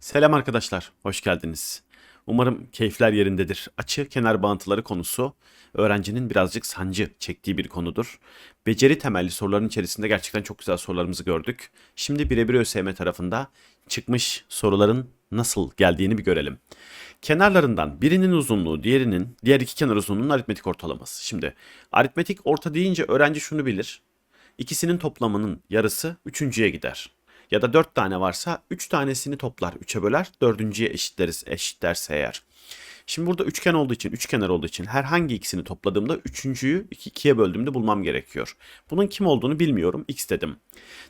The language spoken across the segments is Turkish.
Selam arkadaşlar, hoş geldiniz. Umarım keyifler yerindedir. Açı kenar bağıntıları konusu öğrencinin birazcık sancı çektiği bir konudur. Beceri temelli soruların içerisinde gerçekten çok güzel sorularımızı gördük. Şimdi birebir ÖSYM tarafında çıkmış soruların nasıl geldiğini bir görelim. Kenarlarından birinin uzunluğu, diğerinin, diğer iki kenar uzunluğunun aritmetik ortalaması. Şimdi aritmetik orta deyince öğrenci şunu bilir. İkisinin toplamının yarısı üçüncüye gider. Ya da dört tane varsa üç tanesini toplar, üçe böler, dördüncüye eşitleriz, eşitlerse eğer. Şimdi burada üçgen olduğu için, üçkenar olduğu için herhangi ikisini topladığımda üçüncüyü iki, ikiye böldüğümde bulmam gerekiyor. Bunun kim olduğunu bilmiyorum, x dedim.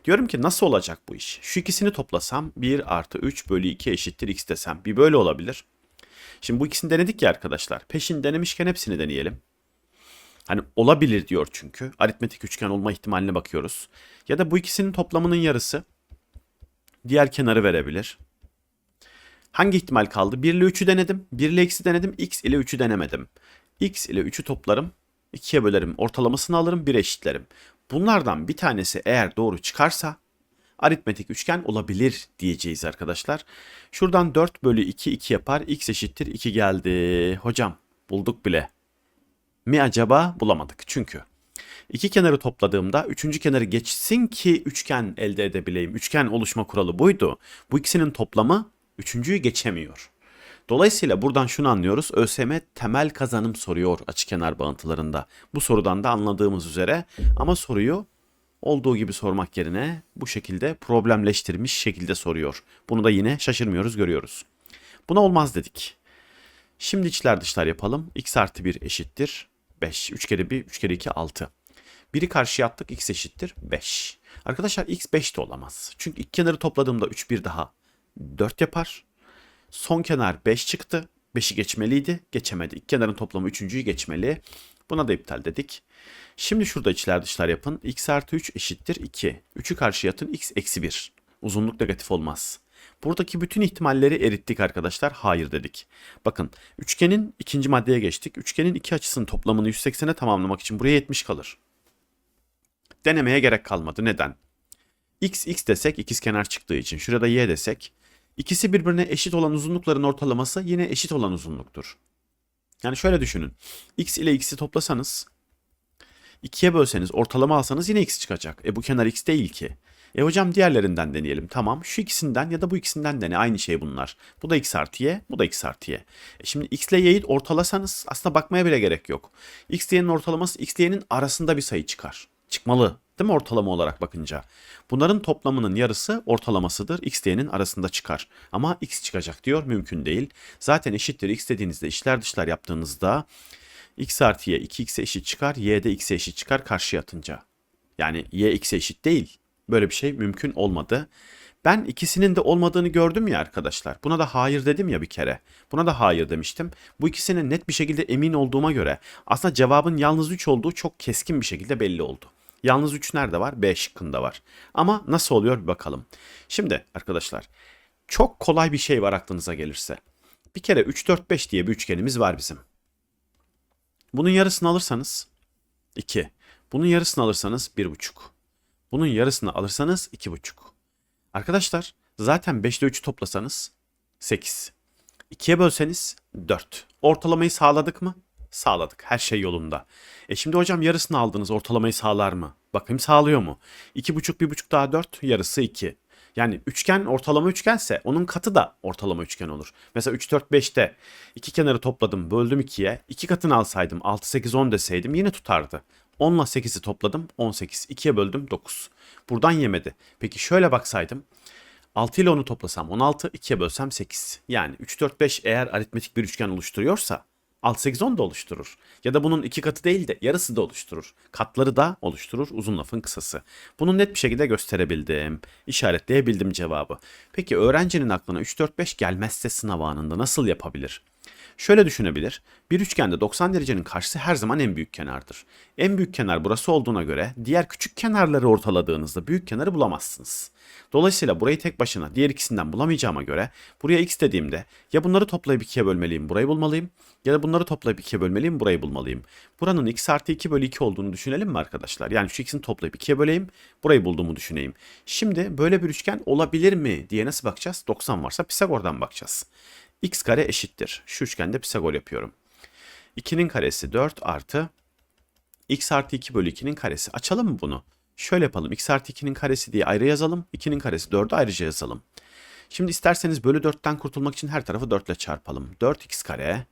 Diyorum ki nasıl olacak bu iş? Şu ikisini toplasam 1 artı 3 bölü 2 eşittir x desem. Bir böyle olabilir. Şimdi bu ikisini denedik ya arkadaşlar. Peşin denemişken hepsini deneyelim. Hani olabilir diyor çünkü. Aritmetik üçgen olma ihtimaline bakıyoruz. Ya da bu ikisinin toplamının yarısı diğer kenarı verebilir. Hangi ihtimal kaldı? 1 ile 3'ü denedim. 1 ile x'i denedim. x ile 3'ü denemedim. x ile 3'ü toplarım. 2'ye bölerim. Ortalamasını alırım. 1 eşitlerim. Bunlardan bir tanesi eğer doğru çıkarsa aritmetik üçgen olabilir diyeceğiz arkadaşlar. Şuradan 4 bölü 2 2 yapar. x eşittir 2 geldi. Hocam bulduk bile. Mi acaba? Bulamadık. Çünkü İki kenarı topladığımda üçüncü kenarı geçsin ki üçgen elde edebileyim. Üçgen oluşma kuralı buydu. Bu ikisinin toplamı üçüncüyü geçemiyor. Dolayısıyla buradan şunu anlıyoruz. ÖSYM temel kazanım soruyor açıkenar bağıntılarında. Bu sorudan da anladığımız üzere ama soruyu olduğu gibi sormak yerine bu şekilde problemleştirmiş şekilde soruyor. Bunu da yine şaşırmıyoruz görüyoruz. Buna olmaz dedik. Şimdi içler dışlar yapalım. x artı 1 eşittir 5. 3 kere 1, 3 kere 2, 6. Biri karşıya attık x eşittir 5. Arkadaşlar x 5 de olamaz. Çünkü iki kenarı topladığımda 3 bir daha 4 yapar. Son kenar 5 çıktı. 5'i geçmeliydi. Geçemedi. İki kenarın toplamı 3.'yü geçmeli. Buna da iptal dedik. Şimdi şurada içler dışlar yapın. x artı 3 eşittir 2. 3'ü karşıya atın x eksi 1. Uzunluk negatif olmaz. Buradaki bütün ihtimalleri erittik arkadaşlar. Hayır dedik. Bakın üçgenin ikinci maddeye geçtik. Üçgenin iki açısının toplamını 180'e tamamlamak için buraya 70 kalır denemeye gerek kalmadı. Neden? x x desek ikizkenar çıktığı için şurada y desek ikisi birbirine eşit olan uzunlukların ortalaması yine eşit olan uzunluktur. Yani şöyle düşünün. x ile x'i toplasanız ikiye bölseniz ortalama alsanız yine x çıkacak. E bu kenar x değil ki. E hocam diğerlerinden deneyelim. Tamam şu ikisinden ya da bu ikisinden dene. Aynı şey bunlar. Bu da x artı y, bu da x artı y. E şimdi x ile y'yi ortalasanız aslında bakmaya bile gerek yok. x ile y'nin ortalaması x ile y'nin arasında bir sayı çıkar çıkmalı değil mi ortalama olarak bakınca? Bunların toplamının yarısı ortalamasıdır. X diyenin arasında çıkar. Ama x çıkacak diyor mümkün değil. Zaten eşittir x dediğinizde işler dışlar yaptığınızda x artı y 2x'e eşit çıkar. y de x'e eşit çıkar karşıya atınca. Yani y x'e eşit değil. Böyle bir şey mümkün olmadı. Ben ikisinin de olmadığını gördüm ya arkadaşlar. Buna da hayır dedim ya bir kere. Buna da hayır demiştim. Bu ikisinin net bir şekilde emin olduğuma göre aslında cevabın yalnız 3 olduğu çok keskin bir şekilde belli oldu. Yalnız 3 nerede var? B şıkkında var. Ama nasıl oluyor bir bakalım. Şimdi arkadaşlar çok kolay bir şey var aklınıza gelirse. Bir kere 3, 4, 5 diye bir üçgenimiz var bizim. Bunun yarısını alırsanız 2. Bunun yarısını alırsanız 1,5. Bunun yarısını alırsanız 2,5. Arkadaşlar zaten 5 ile 3'ü toplasanız 8. 2'ye bölseniz 4. Ortalamayı sağladık mı? Sağladık. Her şey yolunda. E şimdi hocam yarısını aldınız. Ortalamayı sağlar mı? Bakayım sağlıyor mu? 2,5 1,5 daha 4 yarısı 2. Yani üçgen ortalama üçgense onun katı da ortalama üçgen olur. Mesela 3 4 5'te iki kenarı topladım, böldüm 2'ye. 2 katını alsaydım 6 8 10 deseydim yine tutardı. 10 ile 8'i topladım 18. 2'ye böldüm 9. Buradan yemedi. Peki şöyle baksaydım 6 ile 10'u toplasam 16, 2'ye bölsem 8. Yani 3 4 5 eğer aritmetik bir üçgen oluşturuyorsa 6 8 10 da oluşturur. Ya da bunun iki katı değil de yarısı da oluşturur. Katları da oluşturur uzun lafın kısası. Bunu net bir şekilde gösterebildim. İşaretleyebildim cevabı. Peki öğrencinin aklına 3 4 5 gelmezse sınav anında nasıl yapabilir? Şöyle düşünebilir. Bir üçgende 90 derecenin karşısı her zaman en büyük kenardır. En büyük kenar burası olduğuna göre diğer küçük kenarları ortaladığınızda büyük kenarı bulamazsınız. Dolayısıyla burayı tek başına diğer ikisinden bulamayacağıma göre buraya x dediğimde ya bunları toplayıp ikiye bölmeliyim burayı bulmalıyım ya da bunları toplayıp ikiye bölmeliyim burayı bulmalıyım. Buranın x artı 2 bölü 2 olduğunu düşünelim mi arkadaşlar? Yani şu ikisini toplayıp ikiye böleyim burayı bulduğumu düşüneyim. Şimdi böyle bir üçgen olabilir mi diye nasıl bakacağız? 90 varsa Pisagor'dan bakacağız. X kare eşittir. Şu üçgende Pisagor yapıyorum. 2'nin karesi 4 artı x artı 2 bölü 2'nin karesi. Açalım mı bunu? Şöyle yapalım. x artı 2'nin karesi diye ayrı yazalım. 2'nin karesi 4'ü ayrıca yazalım. Şimdi isterseniz bölü 4'ten kurtulmak için her tarafı 4 ile çarpalım. 4x kare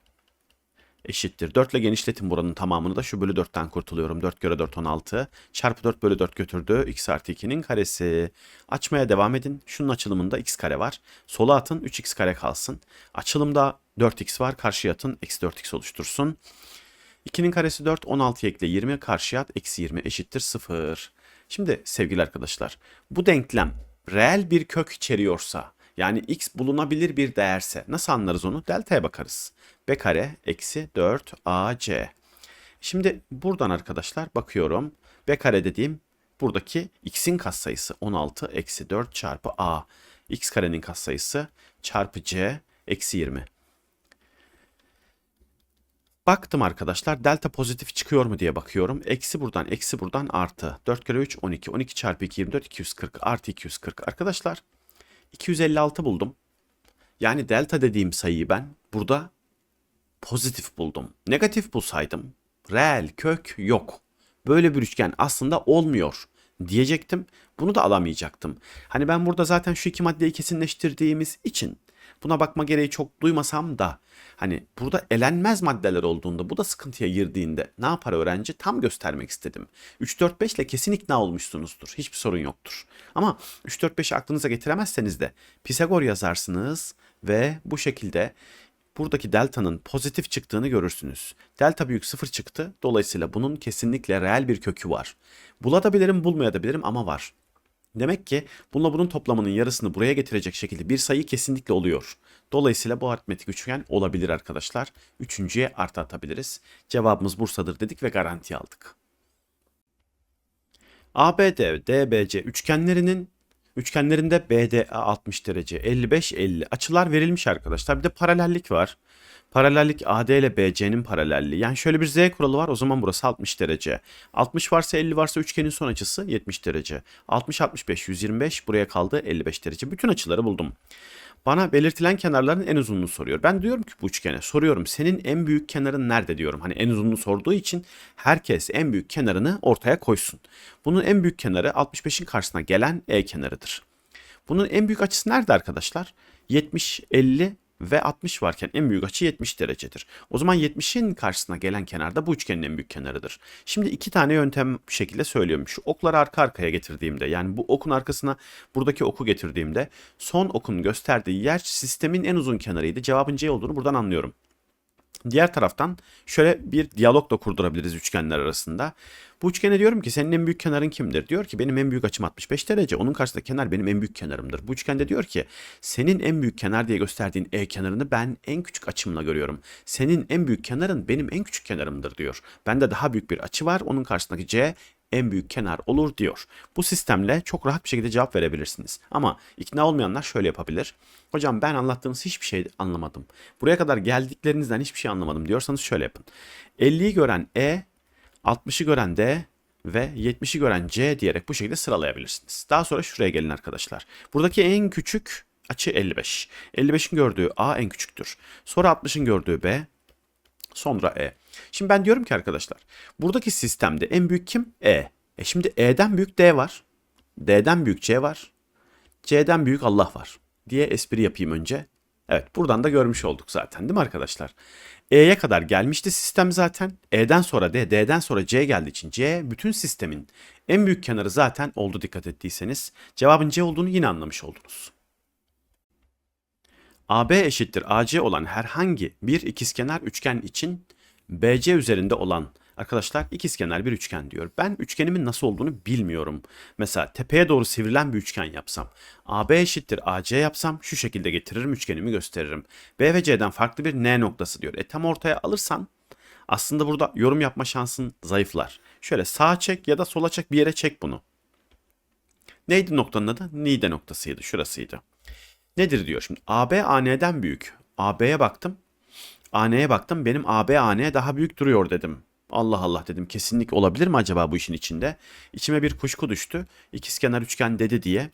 eşittir. 4 ile genişletin buranın tamamını da şu bölü 4'ten kurtuluyorum. 4 kere 4 16. Çarpı 4 bölü 4 götürdü. x artı 2'nin karesi. Açmaya devam edin. Şunun açılımında x kare var. Sola atın 3x kare kalsın. Açılımda 4x var. Karşıya atın. Eksi 4x oluştursun. 2'nin karesi 4. 16 ekle 20. Karşıya at. Eksi 20 eşittir 0. Şimdi sevgili arkadaşlar bu denklem reel bir kök içeriyorsa yani x bulunabilir bir değerse nasıl anlarız onu? Delta'ya bakarız. b kare eksi 4 ac. Şimdi buradan arkadaşlar bakıyorum. b kare dediğim buradaki x'in katsayısı 16 eksi 4 çarpı a. x karenin katsayısı çarpı c eksi 20. Baktım arkadaşlar delta pozitif çıkıyor mu diye bakıyorum. Eksi buradan eksi buradan artı. 4 kere 3 12. 12 çarpı 2 24 240 artı 240. Arkadaşlar 256 buldum. Yani delta dediğim sayıyı ben burada pozitif buldum. Negatif bulsaydım reel kök yok. Böyle bir üçgen aslında olmuyor diyecektim. Bunu da alamayacaktım. Hani ben burada zaten şu iki maddeyi kesinleştirdiğimiz için buna bakma gereği çok duymasam da hani burada elenmez maddeler olduğunda bu da sıkıntıya girdiğinde ne yapar öğrenci tam göstermek istedim. 3 4 5 ile kesin ikna olmuşsunuzdur. Hiçbir sorun yoktur. Ama 3 4 5'i aklınıza getiremezseniz de Pisagor yazarsınız ve bu şekilde buradaki delta'nın pozitif çıktığını görürsünüz. Delta büyük sıfır çıktı. Dolayısıyla bunun kesinlikle reel bir kökü var. Bulabilirim bulmayabilirim ama var. Demek ki bununla bunun toplamının yarısını buraya getirecek şekilde bir sayı kesinlikle oluyor. Dolayısıyla bu aritmetik üçgen olabilir arkadaşlar. Üçüncüye artı atabiliriz. Cevabımız Bursa'dır dedik ve garanti aldık. ABD, DBC üçgenlerinin üçgenlerinde BDA 60 derece, 55 50 açılar verilmiş arkadaşlar. Bir de paralellik var. Paralellik AD ile BC'nin paralelliği. Yani şöyle bir Z kuralı var. O zaman burası 60 derece. 60 varsa 50 varsa üçgenin son açısı 70 derece. 60 65 125 buraya kaldı 55 derece. Bütün açıları buldum. Bana belirtilen kenarların en uzunluğunu soruyor. Ben diyorum ki bu üçgene soruyorum senin en büyük kenarın nerede diyorum. Hani en uzunluğunu sorduğu için herkes en büyük kenarını ortaya koysun. Bunun en büyük kenarı 65'in karşısına gelen E kenarıdır. Bunun en büyük açısı nerede arkadaşlar? 70, 50 ve 60 varken en büyük açı 70 derecedir. O zaman 70'in karşısına gelen kenar da bu üçgenin en büyük kenarıdır. Şimdi iki tane yöntem şekilde söylüyorum. Şu okları arka arkaya getirdiğimde yani bu okun arkasına buradaki oku getirdiğimde son okun gösterdiği yer sistemin en uzun kenarıydı. Cevabın C olduğunu buradan anlıyorum. Diğer taraftan şöyle bir diyalog da kurdurabiliriz üçgenler arasında. Bu üçgene diyorum ki senin en büyük kenarın kimdir? Diyor ki benim en büyük açım 65 derece. Onun karşısında kenar benim en büyük kenarımdır. Bu üçgende diyor ki senin en büyük kenar diye gösterdiğin E kenarını ben en küçük açımla görüyorum. Senin en büyük kenarın benim en küçük kenarımdır diyor. Bende daha büyük bir açı var. Onun karşısındaki C en büyük kenar olur diyor. Bu sistemle çok rahat bir şekilde cevap verebilirsiniz. Ama ikna olmayanlar şöyle yapabilir. Hocam ben anlattığınız hiçbir şey anlamadım. Buraya kadar geldiklerinizden hiçbir şey anlamadım diyorsanız şöyle yapın. 50'yi gören E, 60'ı gören D ve 70'i gören C diyerek bu şekilde sıralayabilirsiniz. Daha sonra şuraya gelin arkadaşlar. Buradaki en küçük açı 55. 55'in gördüğü A en küçüktür. Sonra 60'ın gördüğü B, sonra E. Şimdi ben diyorum ki arkadaşlar buradaki sistemde en büyük kim? E. E şimdi E'den büyük D var. D'den büyük C var. C'den büyük Allah var diye espri yapayım önce. Evet buradan da görmüş olduk zaten değil mi arkadaşlar? E'ye kadar gelmişti sistem zaten. E'den sonra D, D'den sonra C geldiği için C bütün sistemin en büyük kenarı zaten oldu dikkat ettiyseniz. Cevabın C olduğunu yine anlamış oldunuz. AB eşittir AC olan herhangi bir ikizkenar üçgen için BC üzerinde olan Arkadaşlar ikizkenar bir üçgen diyor. Ben üçgenimin nasıl olduğunu bilmiyorum. Mesela tepeye doğru sivrilen bir üçgen yapsam. AB eşittir AC yapsam şu şekilde getiririm üçgenimi gösteririm. B ve C'den farklı bir N noktası diyor. E tam ortaya alırsan aslında burada yorum yapma şansın zayıflar. Şöyle sağa çek ya da sola çek bir yere çek bunu. Neydi noktanın adı? Nide noktasıydı. Şurasıydı. Nedir diyor şimdi. AB AN'den büyük. AB'ye baktım. AN'ye baktım. Benim AB AN'ye daha büyük duruyor dedim. Allah Allah dedim. Kesinlik olabilir mi acaba bu işin içinde? İçime bir kuşku düştü. İkizkenar üçgen dedi diye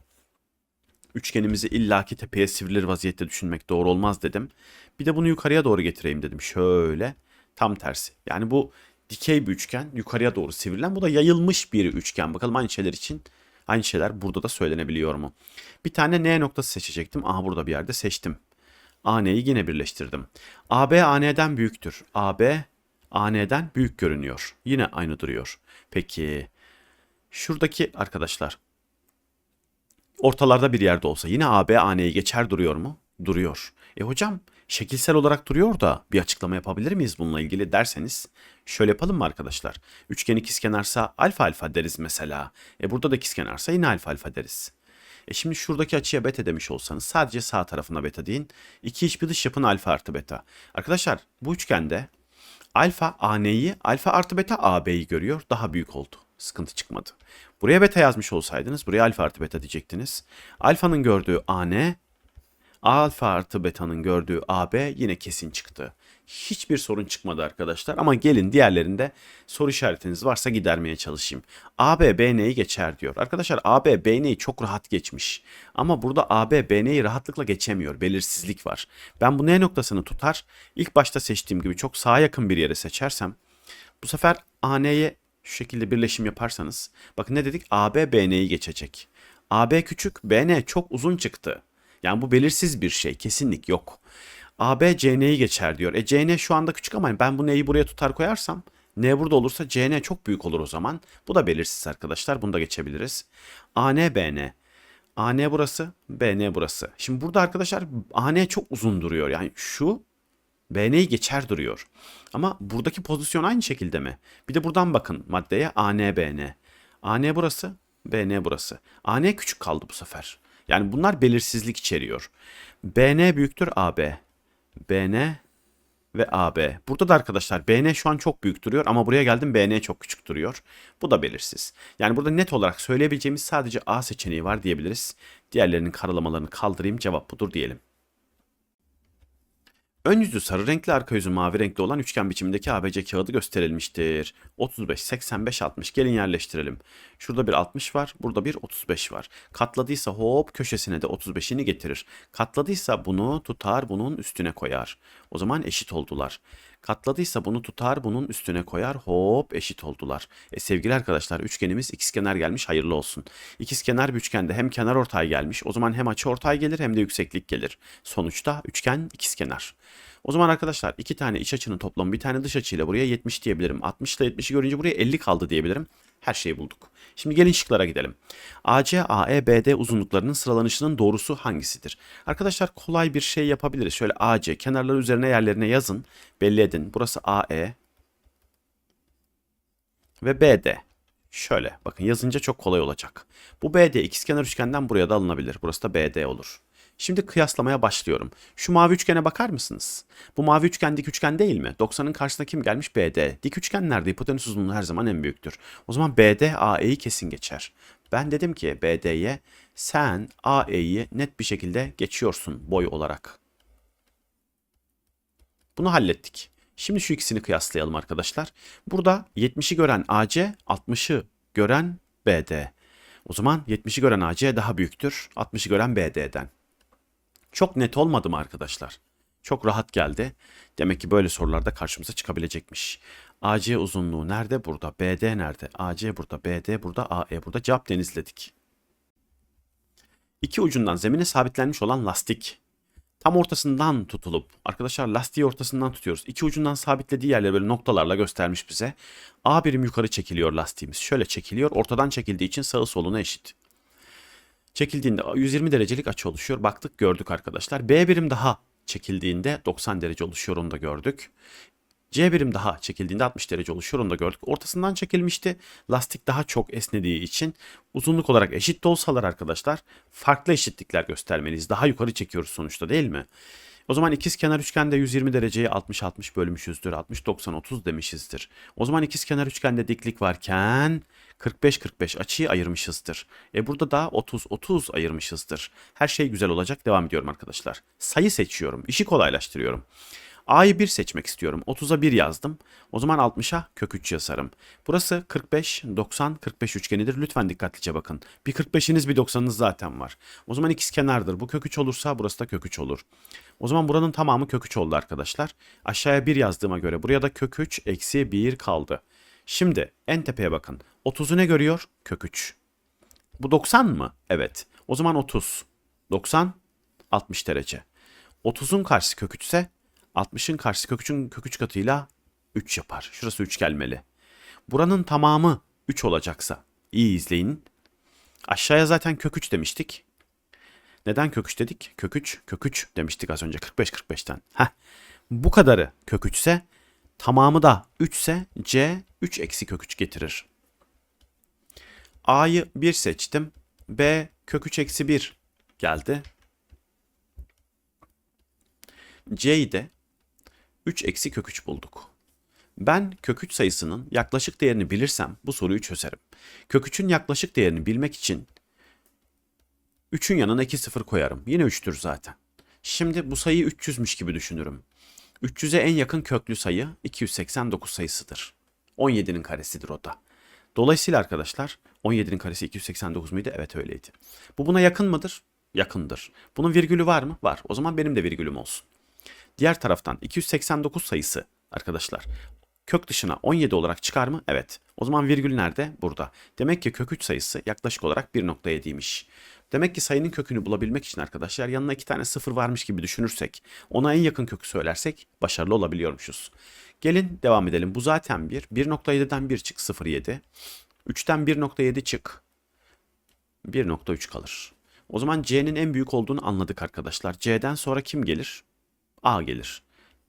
üçgenimizi illaki tepeye sivrilir vaziyette düşünmek doğru olmaz dedim. Bir de bunu yukarıya doğru getireyim dedim. Şöyle tam tersi. Yani bu dikey bir üçgen yukarıya doğru sivrilen bu da yayılmış bir üçgen. Bakalım aynı şeyler için aynı şeyler burada da söylenebiliyor mu? Bir tane N noktası seçecektim. Aha burada bir yerde seçtim. AN'yi yine birleştirdim. AB AN'den büyüktür. AB AN'den büyük görünüyor. Yine aynı duruyor. Peki şuradaki arkadaşlar ortalarda bir yerde olsa yine AB AN'yi geçer duruyor mu? Duruyor. E hocam şekilsel olarak duruyor da bir açıklama yapabilir miyiz bununla ilgili derseniz şöyle yapalım mı arkadaşlar? Üçgen ikizkenarsa alfa alfa deriz mesela. E burada da ikizkenarsa yine alfa alfa deriz. E şimdi şuradaki açıya beta demiş olsanız sadece sağ tarafına beta deyin. İki iç bir dış yapın alfa artı beta. Arkadaşlar bu üçgende alfa AN'yi alfa artı beta AB'yi görüyor. Daha büyük oldu. Sıkıntı çıkmadı. Buraya beta yazmış olsaydınız buraya alfa artı beta diyecektiniz. Alfanın gördüğü AN alfa artı beta'nın gördüğü AB yine kesin çıktı. Hiçbir sorun çıkmadı arkadaşlar ama gelin diğerlerinde soru işaretiniz varsa gidermeye çalışayım. AB BN'yi geçer diyor. Arkadaşlar AB BN'yi çok rahat geçmiş. Ama burada AB BN'yi rahatlıkla geçemiyor. Belirsizlik var. Ben bu N noktasını tutar. İlk başta seçtiğim gibi çok sağa yakın bir yere seçersem bu sefer AN'ye şu şekilde birleşim yaparsanız bakın ne dedik? AB BN'yi geçecek. AB küçük, BN çok uzun çıktı. Yani bu belirsiz bir şey. Kesinlik yok. AB CN'yi geçer diyor. E CN şu anda küçük ama ben bu N'yi buraya tutar koyarsam N burada olursa CN çok büyük olur o zaman. Bu da belirsiz arkadaşlar. Bunu da geçebiliriz. AN BN. AN burası, BN burası. Şimdi burada arkadaşlar AN çok uzun duruyor. Yani şu BN'yi geçer duruyor. Ama buradaki pozisyon aynı şekilde mi? Bir de buradan bakın maddeye AN BN. AN burası, BN burası. AN küçük kaldı bu sefer. Yani bunlar belirsizlik içeriyor. BN büyüktür AB. BN ve AB. Burada da arkadaşlar BN şu an çok büyük duruyor ama buraya geldim BN çok küçük duruyor. Bu da belirsiz. Yani burada net olarak söyleyebileceğimiz sadece A seçeneği var diyebiliriz. Diğerlerinin karalamalarını kaldırayım cevap budur diyelim. Ön yüzü sarı renkli, arka yüzü mavi renkli olan üçgen biçimindeki ABC kağıdı gösterilmiştir. 35, 85, 60. Gelin yerleştirelim. Şurada bir 60 var, burada bir 35 var. Katladıysa hop köşesine de 35'ini getirir. Katladıysa bunu tutar, bunun üstüne koyar. O zaman eşit oldular. Katladıysa bunu tutar, bunun üstüne koyar. Hop eşit oldular. E sevgili arkadaşlar üçgenimiz ikizkenar gelmiş. Hayırlı olsun. İkizkenar bir üçgende hem kenar ortay gelmiş. O zaman hem açı ortay gelir hem de yükseklik gelir. Sonuçta üçgen ikizkenar. O zaman arkadaşlar iki tane iç açının toplamı bir tane dış açıyla buraya 70 diyebilirim. 60 ile 70'i görünce buraya 50 kaldı diyebilirim. Her şeyi bulduk. Şimdi gelin şıklara gidelim. AC, AE, BD uzunluklarının sıralanışının doğrusu hangisidir? Arkadaşlar kolay bir şey yapabiliriz. Şöyle AC kenarları üzerine yerlerine yazın. Belli edin. Burası AE ve BD. Şöyle bakın yazınca çok kolay olacak. Bu BD ikizkenar üçgenden buraya da alınabilir. Burası da BD olur. Şimdi kıyaslamaya başlıyorum. Şu mavi üçgene bakar mısınız? Bu mavi üçgen dik üçgen değil mi? 90'ın karşısında kim gelmiş? BD. Dik üçgenlerde hipotenüs uzunluğu her zaman en büyüktür. O zaman BD AE'yi kesin geçer. Ben dedim ki BD'ye sen AE'yi net bir şekilde geçiyorsun boy olarak. Bunu hallettik. Şimdi şu ikisini kıyaslayalım arkadaşlar. Burada 70'i gören AC, 60'ı gören BD. O zaman 70'i gören AC daha büyüktür 60'ı gören BD'den. Çok net olmadı mı arkadaşlar? Çok rahat geldi. Demek ki böyle sorularda karşımıza çıkabilecekmiş. AC uzunluğu nerede? Burada. BD nerede? AC burada. BD burada. AE burada. Cevap denizledik. İki ucundan zemine sabitlenmiş olan lastik. Tam ortasından tutulup, arkadaşlar lastiği ortasından tutuyoruz. İki ucundan sabitlediği yerleri böyle noktalarla göstermiş bize. A birim yukarı çekiliyor lastiğimiz. Şöyle çekiliyor. Ortadan çekildiği için sağı soluna eşit. Çekildiğinde 120 derecelik açı oluşuyor. Baktık gördük arkadaşlar. B birim daha çekildiğinde 90 derece oluşuyor onu da gördük. C birim daha çekildiğinde 60 derece oluşuyor onu da gördük. Ortasından çekilmişti. Lastik daha çok esnediği için uzunluk olarak eşit de olsalar arkadaşlar farklı eşitlikler göstermeliyiz. Daha yukarı çekiyoruz sonuçta değil mi? O zaman ikiz kenar üçgende 120 dereceyi 60-60 bölmüşüzdür. 60-90-30 demişizdir. O zaman ikiz kenar üçgende diklik varken 45-45 açıyı ayırmışızdır. E burada da 30-30 ayırmışızdır. Her şey güzel olacak. Devam ediyorum arkadaşlar. Sayı seçiyorum. İşi kolaylaştırıyorum. A'yı 1 seçmek istiyorum. 30'a 1 yazdım. O zaman 60'a kök 3 yazarım. Burası 45, 90, 45 üçgenidir. Lütfen dikkatlice bakın. Bir 45'iniz bir 90'ınız zaten var. O zaman ikiz kenardır. Bu kök 3 olursa burası da kök 3 olur. O zaman buranın tamamı kök 3 oldu arkadaşlar. Aşağıya 1 yazdığıma göre buraya da kök 3 eksi 1 kaldı. Şimdi en tepeye bakın. 30'u ne görüyor? Kök 3. Bu 90 mı? Evet. O zaman 30. 90 60 derece. 30'un karşısı kök 3 ise 60'ın karşısı kök 3'ün kök 3 katıyla 3 yapar. Şurası 3 gelmeli. Buranın tamamı 3 olacaksa iyi izleyin. Aşağıya zaten kök 3 demiştik. Neden kök 3 dedik? Kök 3, kök 3 demiştik az önce 45-45'ten. Heh. Bu kadarı kök 3 ise tamamı da 3 ise C 3 eksi kök 3 getirir. A'yı 1 seçtim. B kök 3 eksi 1 geldi. C'yi de 3 eksi kök 3 bulduk. Ben kök 3 sayısının yaklaşık değerini bilirsem bu soruyu çözerim. Kök 3'ün yaklaşık değerini bilmek için 3'ün yanına 2 sıfır koyarım. Yine 3'tür zaten. Şimdi bu sayıyı 300'müş gibi düşünürüm. 300'e en yakın köklü sayı 289 sayısıdır. 17'nin karesidir o da. Dolayısıyla arkadaşlar 17'nin karesi 289 muydu? Evet öyleydi. Bu buna yakın mıdır? Yakındır. Bunun virgülü var mı? Var. O zaman benim de virgülüm olsun. Diğer taraftan 289 sayısı arkadaşlar kök dışına 17 olarak çıkar mı? Evet. O zaman virgül nerede? Burada. Demek ki kök 3 sayısı yaklaşık olarak 1.7'ymiş. Demek ki sayının kökünü bulabilmek için arkadaşlar yanına iki tane sıfır varmış gibi düşünürsek, ona en yakın kökü söylersek başarılı olabiliyormuşuz. Gelin devam edelim. Bu zaten 1. 1.7'den 1 çık 0.7. 3'ten 1.7 çık. 1.3 kalır. O zaman C'nin en büyük olduğunu anladık arkadaşlar. C'den sonra kim gelir? A gelir.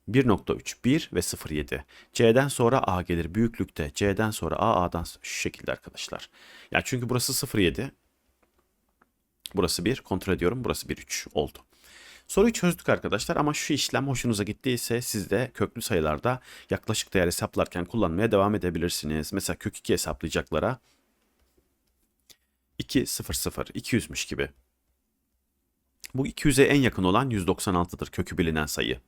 1.3, 1 ve 0.7. C'den sonra A gelir büyüklükte. C'den sonra A, A'dan şu şekilde arkadaşlar. Yani çünkü burası 0.7. Burası 1. Kontrol ediyorum. Burası 1, 3 oldu. Soruyu çözdük arkadaşlar ama şu işlem hoşunuza gittiyse siz de köklü sayılarda yaklaşık değer hesaplarken kullanmaya devam edebilirsiniz. Mesela kök 2 hesaplayacaklara 2, 0, 0, 200'müş gibi. Bu 200'e en yakın olan 196'dır kökü bilinen sayı.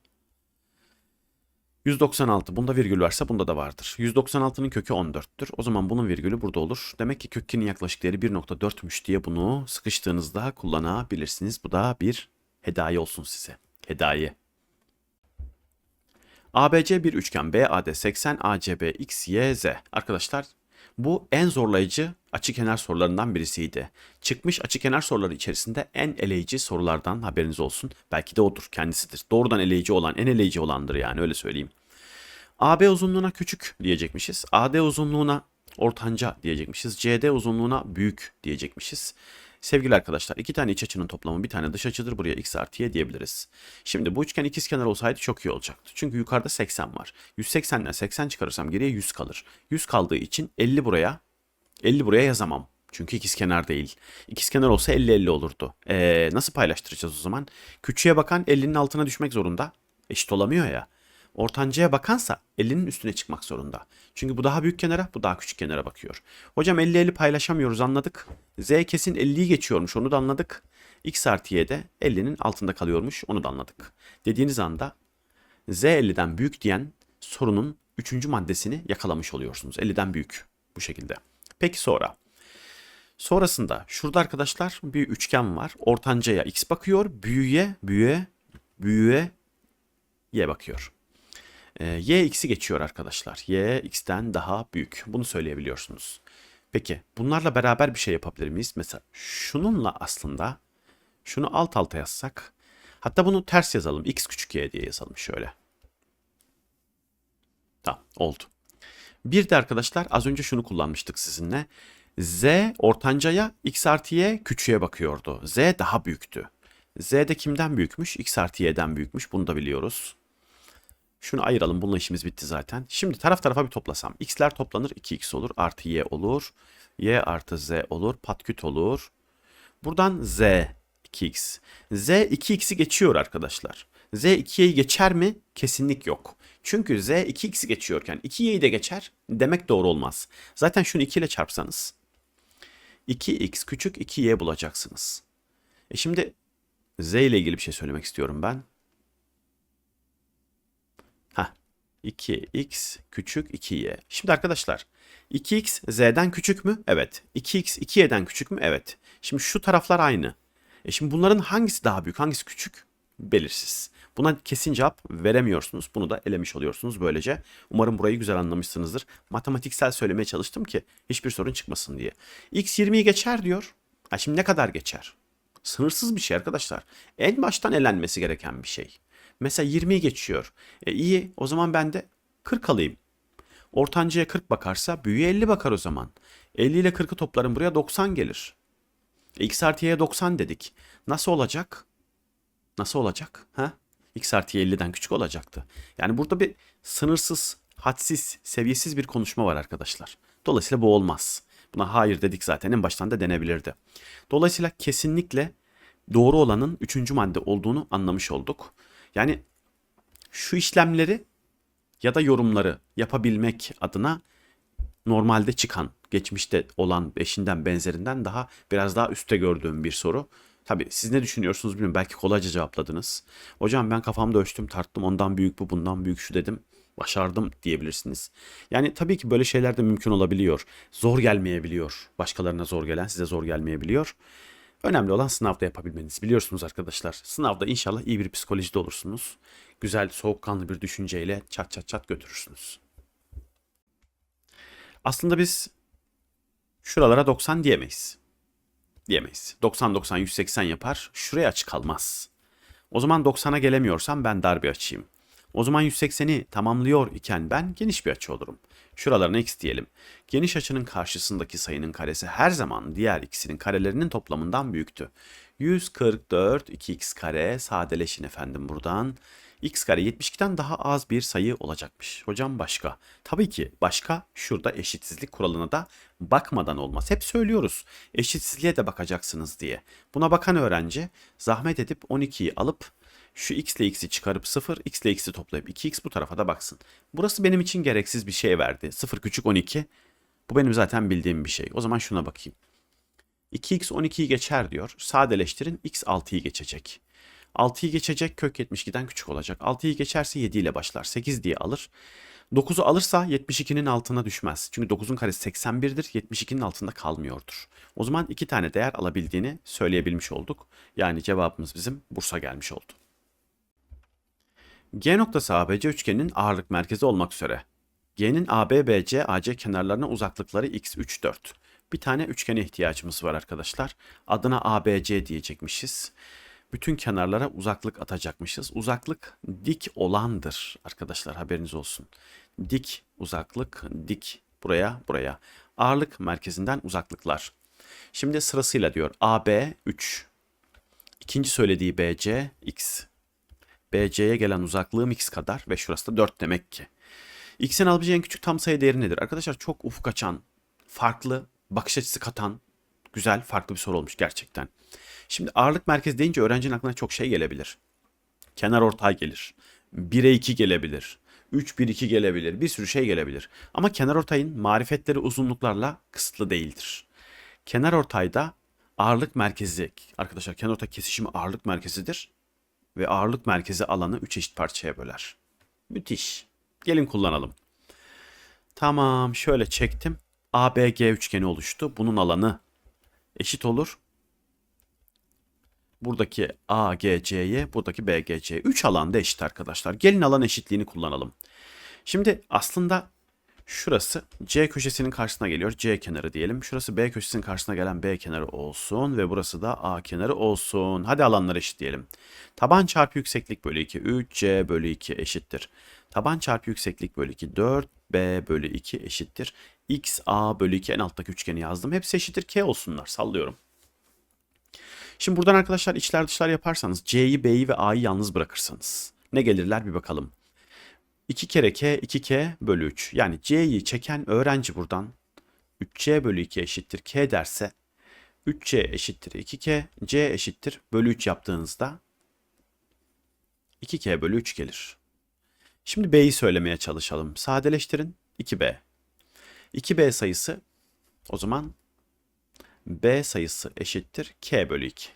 196 bunda virgül varsa bunda da vardır. 196'nın kökü 14'tür. O zaman bunun virgülü burada olur. Demek ki kök 2'nin yaklaşık değeri 1.4'müş diye bunu sıkıştığınızda kullanabilirsiniz. Bu da bir hediye olsun size. Hediye. ABC bir üçgen BAD 80 ACB X Y Z. Arkadaşlar bu en zorlayıcı açıkenar sorularından birisiydi. Çıkmış açıkenar soruları içerisinde en eleyici sorulardan haberiniz olsun. Belki de odur kendisidir. Doğrudan eleyici olan en eleyici olandır yani öyle söyleyeyim. AB uzunluğuna küçük diyecekmişiz. AD uzunluğuna ortanca diyecekmişiz. CD uzunluğuna büyük diyecekmişiz. Sevgili arkadaşlar iki tane iç açının toplamı bir tane dış açıdır. Buraya x artı y diyebiliriz. Şimdi bu üçgen ikizkenar olsaydı çok iyi olacaktı. Çünkü yukarıda 80 var. 180'den 80 çıkarırsam geriye 100 kalır. 100 kaldığı için 50 buraya 50 buraya yazamam. Çünkü ikizkenar değil. İkizkenar olsa 50-50 olurdu. Ee, nasıl paylaştıracağız o zaman? Küçüğe bakan 50'nin altına düşmek zorunda. Eşit olamıyor ya. Ortancaya bakansa 50'nin üstüne çıkmak zorunda. Çünkü bu daha büyük kenara, bu daha küçük kenara bakıyor. Hocam 50-50 paylaşamıyoruz anladık. Z kesin 50'yi geçiyormuş onu da anladık. X artı Y de 50'nin altında kalıyormuş onu da anladık. Dediğiniz anda Z 50'den büyük diyen sorunun 3. maddesini yakalamış oluyorsunuz. 50'den büyük bu şekilde. Peki sonra. Sonrasında şurada arkadaşlar bir üçgen var. Ortancaya x bakıyor. Büyüye, büyüye, büyüye y bakıyor. Ee, y x'i geçiyor arkadaşlar. Y x'ten daha büyük. Bunu söyleyebiliyorsunuz. Peki bunlarla beraber bir şey yapabilir miyiz? Mesela şununla aslında şunu alt alta yazsak. Hatta bunu ters yazalım. x küçük y diye yazalım şöyle. Tamam oldu. Bir de arkadaşlar az önce şunu kullanmıştık sizinle. Z ortancaya x artı y küçüğe bakıyordu. Z daha büyüktü. Z de kimden büyükmüş? X artı y'den büyükmüş. Bunu da biliyoruz. Şunu ayıralım. Bununla işimiz bitti zaten. Şimdi taraf tarafa bir toplasam. X'ler toplanır. 2x olur. Artı y olur. Y artı z olur. Patküt olur. Buradan z 2x. Z 2x'i geçiyor arkadaşlar. Z 2y'yi geçer mi? Kesinlik yok. Çünkü z 2x'i geçiyorken 2y'yi de geçer demek doğru olmaz. Zaten şunu 2 ile çarpsanız 2x küçük 2y bulacaksınız. E şimdi z ile ilgili bir şey söylemek istiyorum ben. Ha 2x küçük 2y. Şimdi arkadaşlar 2x z'den küçük mü? Evet. 2x 2y'den küçük mü? Evet. Şimdi şu taraflar aynı. E şimdi bunların hangisi daha büyük, hangisi küçük? Belirsiz. Buna kesin cevap veremiyorsunuz. Bunu da elemiş oluyorsunuz böylece. Umarım burayı güzel anlamışsınızdır. Matematiksel söylemeye çalıştım ki hiçbir sorun çıkmasın diye. X 20'yi geçer diyor. Ha şimdi ne kadar geçer? Sınırsız bir şey arkadaşlar. En baştan elenmesi gereken bir şey. Mesela 20'yi geçiyor. E iyi o zaman ben de 40 alayım. Ortancıya 40 bakarsa büyüğe 50 bakar o zaman. 50 ile 40'ı toplarım buraya 90 gelir. E, x artı y'ye 90 dedik. Nasıl olacak? Nasıl olacak? Ha? X artı y 50'den küçük olacaktı. Yani burada bir sınırsız, hadsiz, seviyesiz bir konuşma var arkadaşlar. Dolayısıyla bu olmaz. Buna hayır dedik zaten en baştan da denebilirdi. Dolayısıyla kesinlikle doğru olanın üçüncü madde olduğunu anlamış olduk. Yani şu işlemleri ya da yorumları yapabilmek adına normalde çıkan, geçmişte olan eşinden benzerinden daha biraz daha üstte gördüğüm bir soru. Tabi siz ne düşünüyorsunuz bilmiyorum. Belki kolayca cevapladınız. Hocam ben kafamda ölçtüm tarttım ondan büyük bu bundan büyük şu dedim. Başardım diyebilirsiniz. Yani tabii ki böyle şeyler de mümkün olabiliyor. Zor gelmeyebiliyor. Başkalarına zor gelen size zor gelmeyebiliyor. Önemli olan sınavda yapabilmeniz. Biliyorsunuz arkadaşlar sınavda inşallah iyi bir psikolojide olursunuz. Güzel soğukkanlı bir düşünceyle çat çat çat götürürsünüz. Aslında biz şuralara 90 diyemeyiz. Diyemeyiz. 90 90 180 yapar. Şuraya açı kalmaz. O zaman 90'a gelemiyorsam ben dar bir açıyım. O zaman 180'i tamamlıyor iken ben geniş bir açı olurum. Şuralarına x diyelim. Geniş açının karşısındaki sayının karesi her zaman diğer ikisinin karelerinin toplamından büyüktü. 144 2x kare sadeleşin efendim buradan x kare 72'den daha az bir sayı olacakmış. Hocam başka. Tabii ki başka şurada eşitsizlik kuralına da bakmadan olmaz. Hep söylüyoruz eşitsizliğe de bakacaksınız diye. Buna bakan öğrenci zahmet edip 12'yi alıp şu x ile x'i çıkarıp 0, x ile x'i toplayıp 2x bu tarafa da baksın. Burası benim için gereksiz bir şey verdi. 0 küçük 12. Bu benim zaten bildiğim bir şey. O zaman şuna bakayım. 2x 12'yi geçer diyor. Sadeleştirin x 6'yı geçecek. 6'yı geçecek kök 72'den küçük olacak. 6'yı geçerse 7 ile başlar. 8 diye alır. 9'u alırsa 72'nin altına düşmez. Çünkü 9'un karesi 81'dir. 72'nin altında kalmıyordur. O zaman iki tane değer alabildiğini söyleyebilmiş olduk. Yani cevabımız bizim Bursa gelmiş oldu. G noktası ABC üçgeninin ağırlık merkezi olmak üzere. G'nin AB, BC, AC kenarlarına uzaklıkları x, 3, 4. Bir tane üçgene ihtiyacımız var arkadaşlar. Adına ABC diyecekmişiz bütün kenarlara uzaklık atacakmışız. Uzaklık dik olandır arkadaşlar haberiniz olsun. Dik uzaklık dik buraya buraya. Ağırlık merkezinden uzaklıklar. Şimdi sırasıyla diyor AB 3. İkinci söylediği BC x. BC'ye gelen uzaklığım x kadar ve şurası da 4 demek ki. X'in alabileceği en küçük tam sayı değeri nedir? Arkadaşlar çok ufuk açan, farklı, bakış açısı katan, güzel, farklı bir soru olmuş gerçekten. Şimdi ağırlık merkezi deyince öğrencinin aklına çok şey gelebilir. Kenar ortay gelir. 1'e 2 gelebilir. 3 1 2 gelebilir. Bir sürü şey gelebilir. Ama kenar ortayın marifetleri uzunluklarla kısıtlı değildir. Kenar ortayda ağırlık merkezi arkadaşlar kenar ortay kesişimi ağırlık merkezidir ve ağırlık merkezi alanı 3 eşit parçaya böler. Müthiş. Gelin kullanalım. Tamam şöyle çektim. ABG üçgeni oluştu. Bunun alanı eşit olur buradaki AGC'ye, buradaki BGC. 3 alanda eşit arkadaşlar. Gelin alan eşitliğini kullanalım. Şimdi aslında şurası C köşesinin karşısına geliyor. C kenarı diyelim. Şurası B köşesinin karşısına gelen B kenarı olsun ve burası da A kenarı olsun. Hadi alanları eşitleyelim. Taban çarpı yükseklik bölü 2 3C bölü 2 eşittir. Taban çarpı yükseklik bölü 2 4B bölü 2 eşittir. X A bölü 2 en alttaki üçgeni yazdım. Hepsi eşittir K olsunlar. Sallıyorum. Şimdi buradan arkadaşlar içler dışlar yaparsanız C'yi, B'yi ve A'yı yalnız bırakırsanız ne gelirler bir bakalım. 2 kere k 2k bölü 3. Yani c'yi çeken öğrenci buradan 3c bölü 2 eşittir k derse 3c eşittir 2k, c eşittir bölü 3 yaptığınızda 2k bölü 3 gelir. Şimdi b'yi söylemeye çalışalım. Sadeleştirin 2b. 2b sayısı o zaman b sayısı eşittir k bölü 2.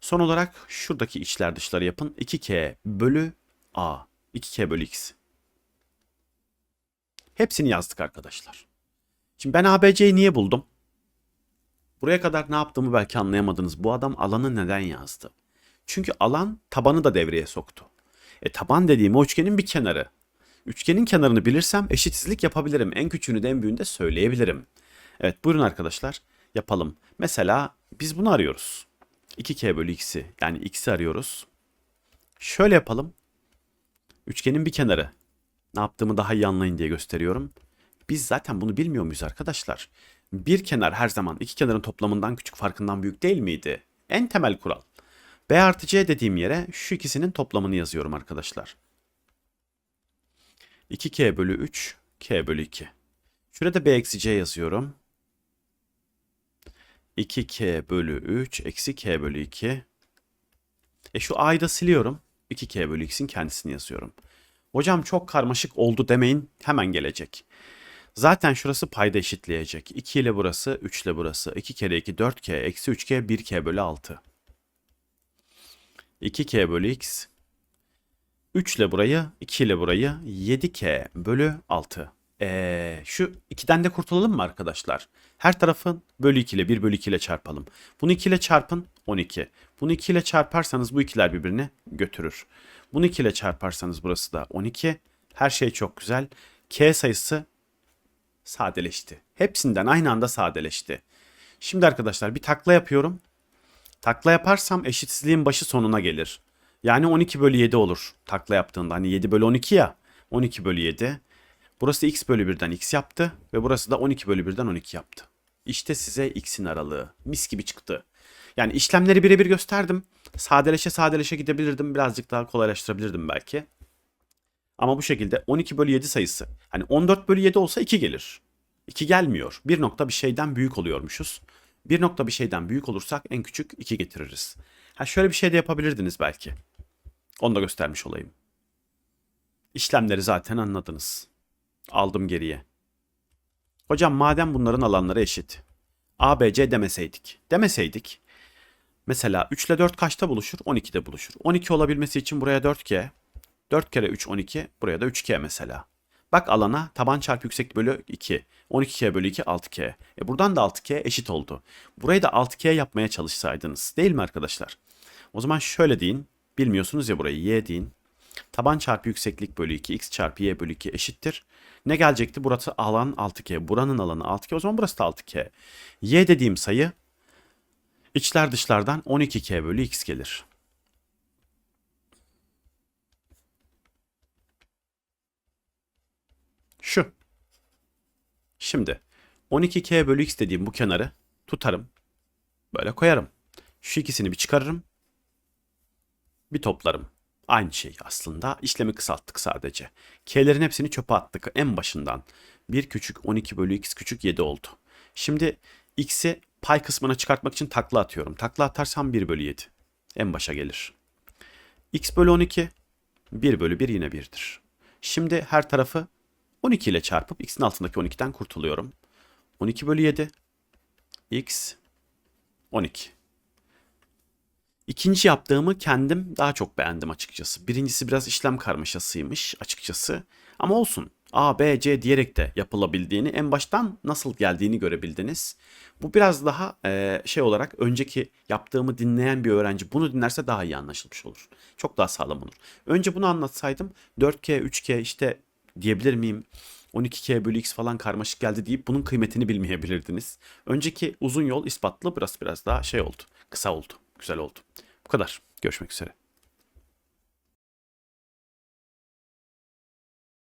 Son olarak şuradaki içler dışları yapın. 2k bölü a. 2k bölü x. Hepsini yazdık arkadaşlar. Şimdi ben ABC'yi niye buldum? Buraya kadar ne yaptığımı belki anlayamadınız. Bu adam alanı neden yazdı? Çünkü alan tabanı da devreye soktu. E taban dediğim üçgenin bir kenarı. Üçgenin kenarını bilirsem eşitsizlik yapabilirim. En küçüğünü de en büyüğünü de söyleyebilirim. Evet buyurun arkadaşlar yapalım. Mesela biz bunu arıyoruz. 2k bölü x'i yani x'i arıyoruz. Şöyle yapalım. Üçgenin bir kenarı. Ne yaptığımı daha iyi anlayın diye gösteriyorum. Biz zaten bunu bilmiyor muyuz arkadaşlar? Bir kenar her zaman iki kenarın toplamından küçük farkından büyük değil miydi? En temel kural. B artı C dediğim yere şu ikisinin toplamını yazıyorum arkadaşlar. 2K bölü 3, K bölü 2. Şurada B eksi C yazıyorum. 2K bölü 3 eksi K bölü 2. E şu A'yı da siliyorum. 2K bölü X'in kendisini yazıyorum. Hocam çok karmaşık oldu demeyin hemen gelecek. Zaten şurası payda eşitleyecek. 2 ile burası, 3 ile burası. 2 kere 2 4K, eksi 3K 1K bölü 6. 2K bölü X. 3 ile burayı, 2 ile burayı 7K bölü 6. Ee, şu 2'den de kurtulalım mı arkadaşlar? Her tarafın bölü 2 ile 1 bölü 2 ile çarpalım. Bunu 2 ile çarpın 12. Bunu 2 ile çarparsanız bu ikiler birbirini götürür. Bunu 2 ile çarparsanız burası da 12. Her şey çok güzel. K sayısı sadeleşti. Hepsinden aynı anda sadeleşti. Şimdi arkadaşlar bir takla yapıyorum. Takla yaparsam eşitsizliğin başı sonuna gelir. Yani 12 bölü 7 olur takla yaptığında. Hani 7 bölü 12 ya. 12 bölü 7. Burası x bölü 1'den x yaptı. Ve burası da 12 bölü 1'den 12 yaptı. İşte size x'in aralığı. Mis gibi çıktı. Yani işlemleri birebir gösterdim. Sadeleşe sadeleşe gidebilirdim. Birazcık daha kolaylaştırabilirdim belki. Ama bu şekilde 12 bölü 7 sayısı. Hani 14 bölü 7 olsa 2 gelir. 2 gelmiyor. Bir nokta bir şeyden büyük oluyormuşuz. Bir nokta bir şeyden büyük olursak en küçük 2 getiririz. Ha şöyle bir şey de yapabilirdiniz belki. Onu da göstermiş olayım. İşlemleri zaten anladınız. Aldım geriye. Hocam madem bunların alanları eşit. A, B, C demeseydik. Demeseydik. Mesela 3 ile 4 kaçta buluşur? 12'de buluşur. 12 olabilmesi için buraya 4K. 4 kere 3 12. Buraya da 3K mesela. Bak alana taban çarpı yükseklik bölü 2. 12K bölü 2 6K. E buradan da 6K eşit oldu. Burayı da 6K yapmaya çalışsaydınız. Değil mi arkadaşlar? O zaman şöyle deyin. Bilmiyorsunuz ya burayı y deyin. Taban çarpı yükseklik bölü 2 x çarpı y bölü 2 eşittir. Ne gelecekti? Burası alan 6K. Buranın alanı 6K. O zaman burası da 6K. Y dediğim sayı içler dışlardan 12K bölü x gelir. Şu. Şimdi 12K bölü x dediğim bu kenarı tutarım. Böyle koyarım. Şu ikisini bir çıkarırım. Bir toplarım. Aynı şey aslında. İşlemi kısalttık sadece. K'lerin hepsini çöpe attık en başından. 1 küçük 12 bölü x küçük 7 oldu. Şimdi x'i pay kısmına çıkartmak için takla atıyorum. Takla atarsam 1 bölü 7. En başa gelir. x bölü 12 1 bölü 1 yine 1'dir. Şimdi her tarafı 12 ile çarpıp x'in altındaki 12'den kurtuluyorum. 12 bölü 7 x 12. İkinci yaptığımı kendim daha çok beğendim açıkçası. Birincisi biraz işlem karmaşasıymış açıkçası. Ama olsun. A, B, C diyerek de yapılabildiğini, en baştan nasıl geldiğini görebildiniz. Bu biraz daha e, şey olarak önceki yaptığımı dinleyen bir öğrenci bunu dinlerse daha iyi anlaşılmış olur. Çok daha sağlam olur. Önce bunu anlatsaydım 4K, 3K işte diyebilir miyim? 12K bölü X falan karmaşık geldi deyip bunun kıymetini bilmeyebilirdiniz. Önceki uzun yol ispatlı biraz biraz daha şey oldu. Kısa oldu. Güzel oldu. Bu kadar. Görüşmek üzere.